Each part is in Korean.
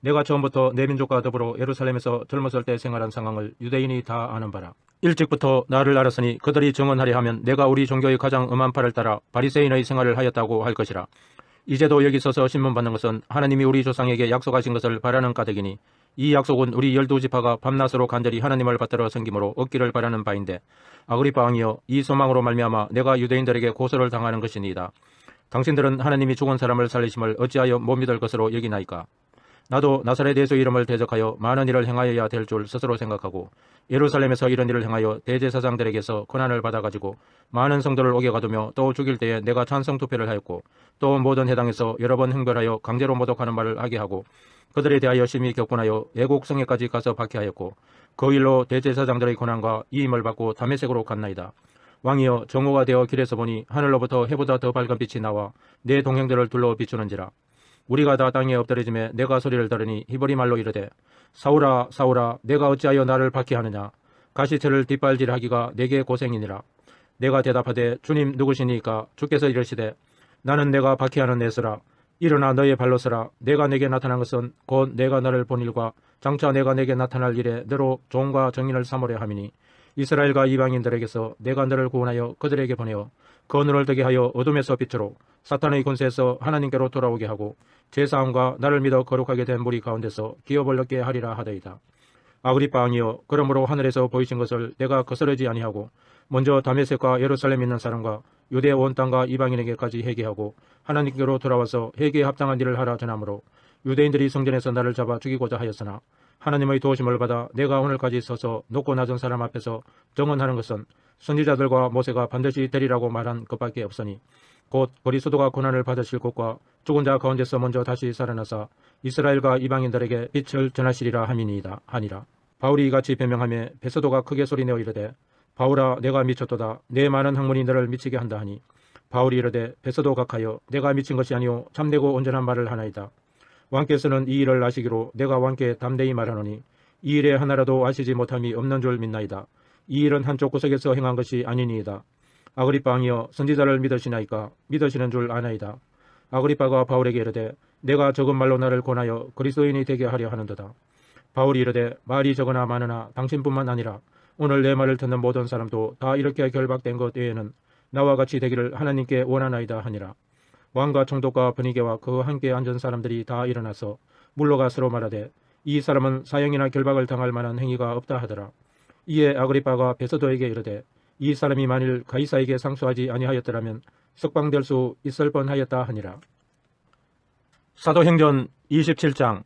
내가 처음부터 내 민족과 더불어 예루살렘에서 젊었을 때 생활한 상황을 유대인이 다 아는 바라. 일찍부터 나를 알았으니 그들이 증언하려 하면 내가 우리 종교의 가장 엄한 팔을 따라 바리새인의 생활을 하였다고 할 것이라. 이제도 여기 서서 신문받는 것은 하나님이 우리 조상에게 약속하신 것을 바라는 까닭이니 이 약속은 우리 열두 지파가 밤낮으로 간절히 하나님을 받들어 섬김으로 얻기를 바라는 바인데 아그리파 왕이여 이 소망으로 말미암아 내가 유대인들에게 고소를 당하는 것이니이다. 당신들은 하나님이 죽은 사람을 살리심을 어찌하여 못 믿을 것으로 여기나이까? 나도 나사렛 예수 이름을 대적하여 많은 일을 행하여야 될 줄 스스로 생각하고 예루살렘에서 이런 일을 행하여 대제사장들에게서 고난을 받아가지고 많은 성도를 오게 가두며 또 죽일 때에 내가 찬성 투표를 하였고 또 모든 해당에서 여러 번 흥별하여 강제로 모독하는 말을 하게 하고 그들에 대하여 심히 격분하여 애국 성에까지 가서 박해하였고 그 일로 대제사장들의 고난과 이임을 받고 담에색으로 갔나이다. 왕이여 정오가 되어 길에서 보니 하늘로부터 해보다 더 밝은 빛이 나와 내 동행들을 둘러 비추는지라 우리가 다 땅에 엎드려짐에 내가 소리를 들으니 히브리 말로 이르되 사울아 사울아 내가 어찌하여 나를 박해하느냐? 가시체를 뒷발질하기가 내게 고생이니라. 내가 대답하되 주님 누구시니까? 주께서 이르시되 나는 내가 박해하는 에스라. 일어나 너의 발로 서라. 내가 내게 나타난 것은 곧 내가 너를 본 일과 장차 내가 내게 나타날 일에 너로 종과 정인을 삼으려 함이니 이스라엘과 이방인들에게서 내가 너를 구원하여 그들에게 보내어 그 눈을 뜨게 하여 어둠에서 빛으로 사탄의 군세에서 하나님께로 돌아오게 하고 제사함과 나를 믿어 거룩하게 된 무리 가운데서 기업을 얻게 하리라 하더이다. 아그리빠 왕이여 그러므로 하늘에서 보이신 것을 내가 거스르지 아니하고 먼저 다메섹과 예루살렘 있는 사람과 유대 온 땅과 이방인에게까지 회개하고 하나님께로 돌아와서 회개에 합당한 일을 하라 전하므로 유대인들이 성전에서 나를 잡아 죽이고자 하였으나 하나님의 도우심을 받아 내가 오늘까지 서서 높고 낮은 사람 앞에서 정언하는 것은 선지자들과 모세가 반드시 되리라고 말한 것밖에 없으니 곧 그리스도가 고난을 받으실 곳과 죽은 자 가운데서 먼저 다시 살아나사 이스라엘과 이방인들에게 빛을 전하시리라 함이니이다 하니라. 바울이 이같이 변명하며 베서도가 크게 소리내어 이르되 바울아 내가 미쳤도다. 내 많은 학문이 너를 미치게 한다 하니 바울이 이르되 베서도 각하여 내가 미친 것이 아니오 참되고 온전한 말을 하나이다. 왕께서는 이 일을 아시기로 내가 왕께 담대히 말하노니 이 일에 하나라도 아시지 못함이 없는 줄 믿나이다. 이 일은 한쪽 구석에서 행한 것이 아니니이다. 아그리빠 왕이여 선지자를 믿으시나이까 믿으시는 줄 아나이다. 아그리빠가 바울에게 이르되 내가 적은 말로 나를 권하여 그리스도인이 되게 하려 하는도다. 바울이 이르되 말이 적으나 많으나 당신뿐만 아니라 오늘 내 말을 듣는 모든 사람도 다 이렇게 결박된 것 외에는 나와 같이 되기를 하나님께 원하나이다 하니라. 왕과 총독과 분위기와 그 함께 앉은 사람들이 다 일어나서 물러가 서로 말하되 이 사람은 사형이나 결박을 당할 만한 행위가 없다 하더라. 이에 아그리빠가 베서도에게 이르되 이 사람이 만일 가이사에게 상수하지 아니하였더라면 석방될 수 있을 뻔하였다 하니라. 사도행전 27장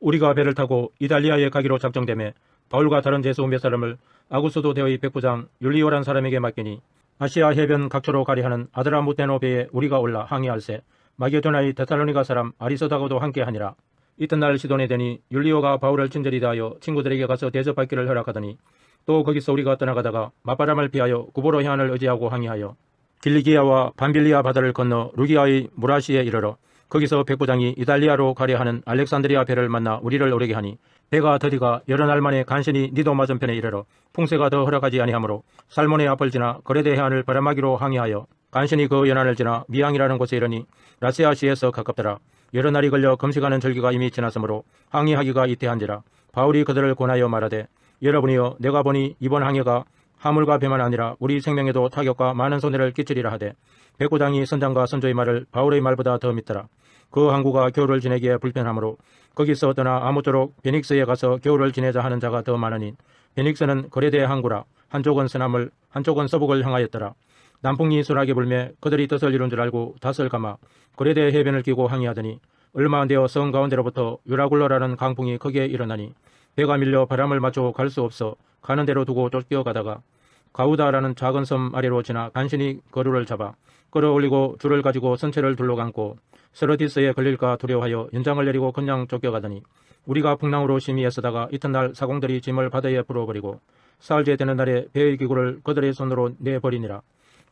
우리가 배를 타고 이탈리아에 가기로 작정되매 바울과 다른 제수 몇 사람을 아구스도 대의 백부장 율리오란 사람에게 맡기니 아시아 해변 각처로 가리 하는 아드라무테노 배에 우리가 올라 항해할세 마게도나의 데살로니가 사람 아리소다고도 함께하니라. 이튿날 시돈에 되니 율리오가 바울을 친절히 대하여 친구들에게 가서 대접받기를 허락하더니 또 거기서 우리가 떠나가다가 맞바람을 피하여 구보로 해안을 의지하고 항해하여 길리기아와 반빌리아 바다를 건너 루기아의 무라시에 이르러 거기서 백부장이 이탈리아로 가려 하는 알렉산드리아 배를 만나 우리를 오르게 하니 배가 더디가 여러 날 만에 간신히 니도 맞은편에 이르러 풍세가 더 허락하지 아니하므로 살몬의 앞을 지나 거레대 해안을 바람하기로 항해하여 간신히 그 연안을 지나 미항이라는 곳에 이르니 라세아시에서 가깝더라. 여러 날이 걸려 금식하는 절기가 이미 지났으므로 항해하기가 이태한지라 바울이 그들을 권하여 말하되 여러분이여 내가 보니 이번 항해가 하물과 배만 아니라 우리 생명에도 타격과 많은 손해를 끼치리라 하되 백부장이 선장과 선조의 말을 바울의 말보다 더 믿더라. 그 항구가 겨울을 지내기에 불편하므로 거기서 떠나 아무쪼록 베닉스에 가서 겨울을 지내자 하는 자가 더 많으니 베닉스는 거래대 항구라 한쪽은 서남을 한쪽은 서북을 향하였더라. 남풍이 순하게 불매 그들이 뜻을 이룬 줄 알고 닷을 감아 거래대 해변을 끼고 항해하더니 얼마 안 되어 성 가운데로부터 유라굴러라는 강풍이 크게 일어나니 배가 밀려 바람을 맞춰 갈 수 없어 가는 대로 두고 쫓겨가다가 가우다라는 작은 섬 아래로 지나 간신히 거루를 잡아 끌어올리고 줄을 가지고 선체를 둘러감고 세르티스에 걸릴까 두려워하여 연장을 내리고 그냥 쫓겨가더니 우리가 풍랑으로 심히 애쓰다가 이튿날 사공들이 짐을 바다에 불어버리고 사흘째 되는 날에 배의 기구를 그들의 손으로 내버리니라.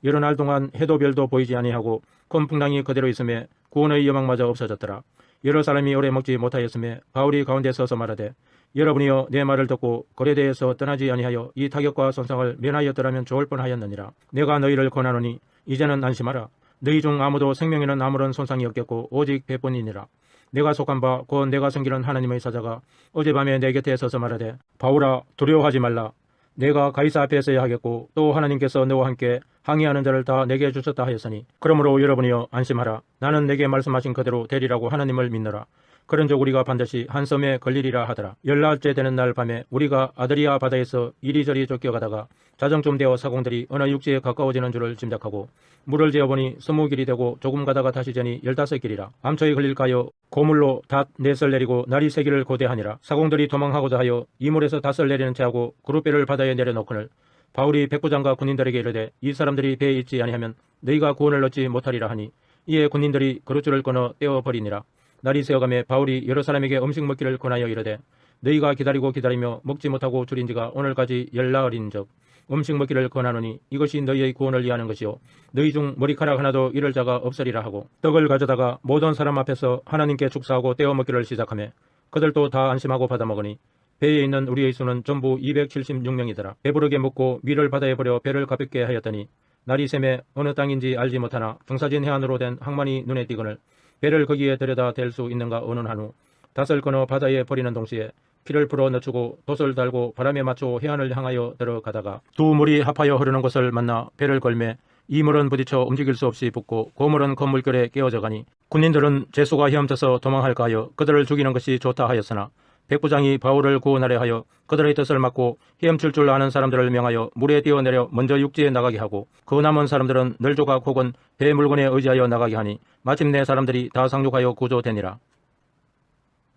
여러 날 동안 해도 별도 보이지 아니하고 큰 풍랑이 그대로 있음에 구원의 여망마저 없어졌더라. 여러 사람이 오래 먹지 못하였음에 바울이 가운데 서서 말하되 여러분이여 내 말을 듣고 거래대에서 떠나지 아니하여 이 타격과 손상을 면하였더라면 좋을 뻔하였느니라. 내가 너희를 권하노니 이제는 안심하라. 너희 중 아무도 생명에는 아무런 손상이 없겠고 오직 배뿐이니라. 내가 속한 바 곧 내가 섬기는 하나님의 사자가 어젯밤에 내 곁에 서서 말하되 바울아 두려워하지 말라. 내가 가이사 앞에 서야 하겠고 또 하나님께서 너와 함께 항의하는 자를 다 내게 주셨다 하였으니 그러므로 여러분이여 안심하라. 나는 내게 말씀하신 그대로 되리라고 하나님을 믿노라. 그런즉 우리가 반드시 한 섬에 걸리리라 하더라. 열날째 되는 날 밤에 우리가 아드리아 바다에서 이리저리 쫓겨가다가 자정 좀 되어 사공들이 어느 육지에 가까워지는 줄을 짐작하고 물을 재어보니 스무 길이 되고 조금 가다가 다시 전이 열다섯 길이라. 암초에 걸릴까요? 고물로 닷 넷을 내리고 날이 세 길을 고대하니라. 사공들이 도망하고자 하여 이물에서 닷을 내리는 채하고 그룹배를 바다에 내려놓거늘 바울이 백부장과 군인들에게 이르되 이 사람들이 배에 있지 아니하면 너희가 구원을 얻지 못하리라 하니 이에 군인들이 그릇줄을 끊어 떼어버리니라. 날이 새어가매 바울이 여러 사람에게 음식 먹기를 권하여 이르되 너희가 기다리고 기다리며 먹지 못하고 줄인 지가 오늘까지 열나흘인즉 음식 먹기를 권하노니 이것이 너희의 구원을 위하는 것이요. 너희 중 머리카락 하나도 잃을 자가 없으리라 하고 떡을 가져다가 모든 사람 앞에서 하나님께 축사하고 떼어 먹기를 시작하며 그들도 다 안심하고 받아 먹으니 배에 있는 우리의 수는 전부 276명이더라. 배부르게 먹고 위를 바다에 버려 배를 가볍게 하였더니 날이 샘에 어느 땅인지 알지 못하나 경사진 해안으로 된 항만이 눈에 띄거늘 배를 거기에 들여다 댈 수 있는가 의논한 후 닷을 끊어 바다에 버리는 동시에 피를 풀어 늦추고 돛을 달고 바람에 맞춰 해안을 향하여 들어가다가 두 물이 합하여 흐르는 곳을 만나 배를 걸매 이 물은 부딪혀 움직일 수 없이 붙고 고물은 건물결에 깨어져 가니 군인들은 재수가 헤엄쳐서 도망할까 하여 그들을 죽이는 것이 좋다 하였으나 백부장이 바울을 구원하려 하여 그들의 뜻을 막고 헤엄칠 줄 아는 사람들을 명하여 물에 뛰어내려 먼저 육지에 나가게 하고 그 남은 사람들은 널조각 혹은 배 물건에 의지하여 나가게 하니 마침내 사람들이 다 상륙하여 구조되니라.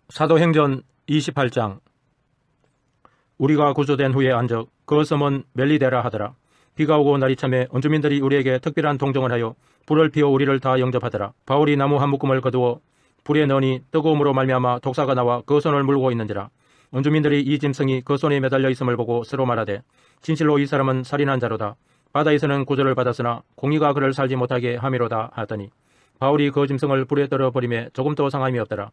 사도행전 28장 우리가 구조된 후에 안적 그 섬은 멜리데라 하더라. 비가 오고 날이 참에 원주민들이 우리에게 특별한 동정을 하여 불을 피워 우리를 다 영접하더라. 바울이 나무 한 묶음을 거두어 불에 넣으니 뜨거움으로 말미암아 독사가 나와 그 손을 물고 있는지라. 원주민들이 이 짐승이 그 손에 매달려 있음을 보고 서로 말하되 진실로 이 사람은 살인한 자로다. 바다에서는 구조를 받았으나 공의가 그를 살지 못하게 함이로다 하더니 바울이 그 짐승을 불에 떨어 버림에 조금도 상함이 없더라.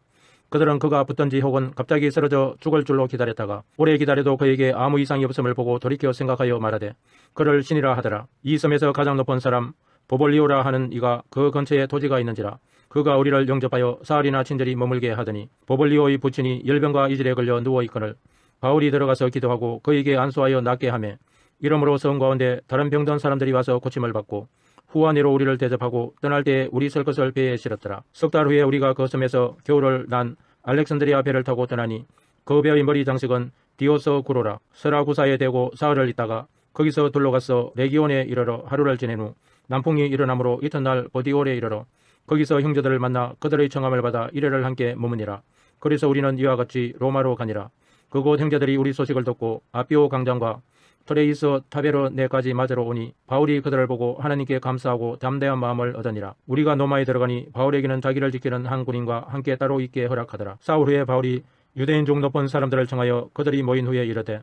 그들은 그가 붙든지 혹은 갑자기 쓰러져 죽을 줄로 기다렸다가 오래 기다려도 그에게 아무 이상이 없음을 보고 돌이켜 생각하여 말하되 그를 신이라 하더라. 이 섬에서 가장 높은 사람 보볼리오라 하는 이가 그 근처에 토지가 있는지라 그가 우리를 영접하여 사흘이나 친절히 머물게 하더니 보볼리오의 부친이 열병과 이질에 걸려 누워 있거늘 바울이 들어가서 기도하고 그에게 안수하여 낫게 하매 이러므로 성 가운데 다른 병든 사람들이 와서 고침을 받고 후안으로 우리를 대접하고 떠날 때에 우리 설 것을 배에 실었더라. 석 달 후에 우리가 그 섬에서 겨울을 난 알렉산드리아 배를 타고 떠나니 그 배의 머리 장식은 디오서 구로라 서라구사에 대고 사흘을 있다가 거기서 둘러가서 레기온에 이르러 하루를 지낸 후 남풍이 일어나므로 이튿날 보디올에 이르러 거기서 형제들을 만나 그들의 청함을 받아 이래를 함께 머무니라. 그래서 우리는 이와 같이 로마로 가니라. 그곳 형제들이 우리 소식을 듣고 아비오 강장과 트레이스 타베르네까지 맞으러 오니 바울이 그들을 보고 하나님께 감사하고 담대한 마음을 얻으니라. 우리가 노마에 들어가니 바울에게는 자기를 지키는 한 군인과 함께 따로 있게 허락하더라. 사울 후에 바울이 유대인 중 높은 사람들을 청하여 그들이 모인 후에 이르되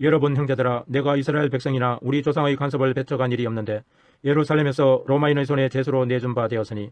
여러분 형제들아 내가 이스라엘 백성이나 우리 조상의 간섭을 배척한 일이 없는데 예루살렘에서 로마인의 손에 제수로 내준 바 되었으니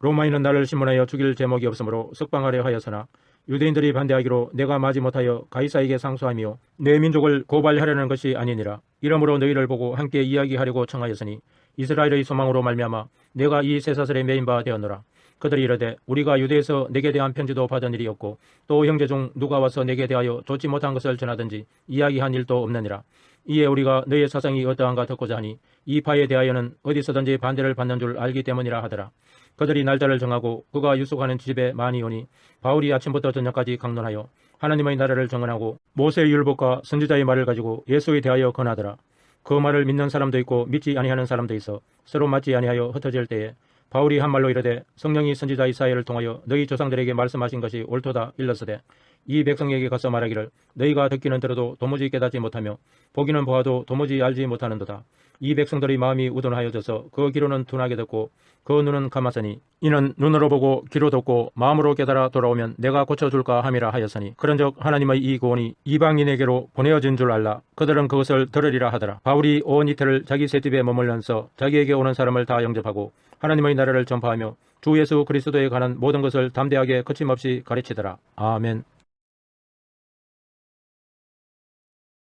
로마인은 나를 신문하여 죽일 제목이 없으므로 석방하려 하였으나 유대인들이 반대하기로 내가 마지 못하여 가이사에게 상소하며 내 민족을 고발하려는 것이 아니니라. 이러므로 너희를 보고 함께 이야기하려고 청하였으니 이스라엘의 소망으로 말미암아 내가 이 쇠사슬에 메인 바 되었노라. 그들이 이르되 우리가 유대에서 내게 대한 편지도 받은 일이 없고 또 형제 중 누가 와서 내게 대하여 좋지 못한 것을 전하든지 이야기한 일도 없느니라. 이에 우리가 너의 사상이 어떠한가 듣고자 하니 이 파에 대하여는 어디서든지 반대를 받는 줄 알기 때문이라 하더라. 그들이 날짜를 정하고 그가 유숙하는 집에 많이 오니 바울이 아침부터 저녁까지 강론하여 하나님의 나라를 정언하고 모세의 율법과 선지자의 말을 가지고 예수에 대하여 권하더라. 그 말을 믿는 사람도 있고 믿지 아니하는 사람도 있어 서로 맞지 아니하여 흩어질 때에 바울이 한 말로 이르되 성령이 선지자 이사야를 통하여 너희 조상들에게 말씀하신 것이 옳도다 일렀으되 이 백성에게 가서 말하기를 너희가 듣기는 들어도 도무지 깨닫지 못하며 보기는 보아도 도무지 알지 못하는도다. 이 백성들의 마음이 우둔하여져서 그 귀로는 둔하게 듣고 그 눈은 감았으니 이는 눈으로 보고 귀로 듣고 마음으로 깨달아 돌아오면 내가 고쳐줄까 함이라 하였으니 그런즉 하나님의 이 구원이 이방인에게로 보내어진 줄 알라. 그들은 그것을 들으리라 하더라. 바울이 온 이틀을 자기 새집에 머물면서 자기에게 오는 사람을 다 영접하고 하나님의 나라를 전파하며 주 예수 그리스도에 관한 모든 것을 담대하게 거침없이 가르치더라. 아멘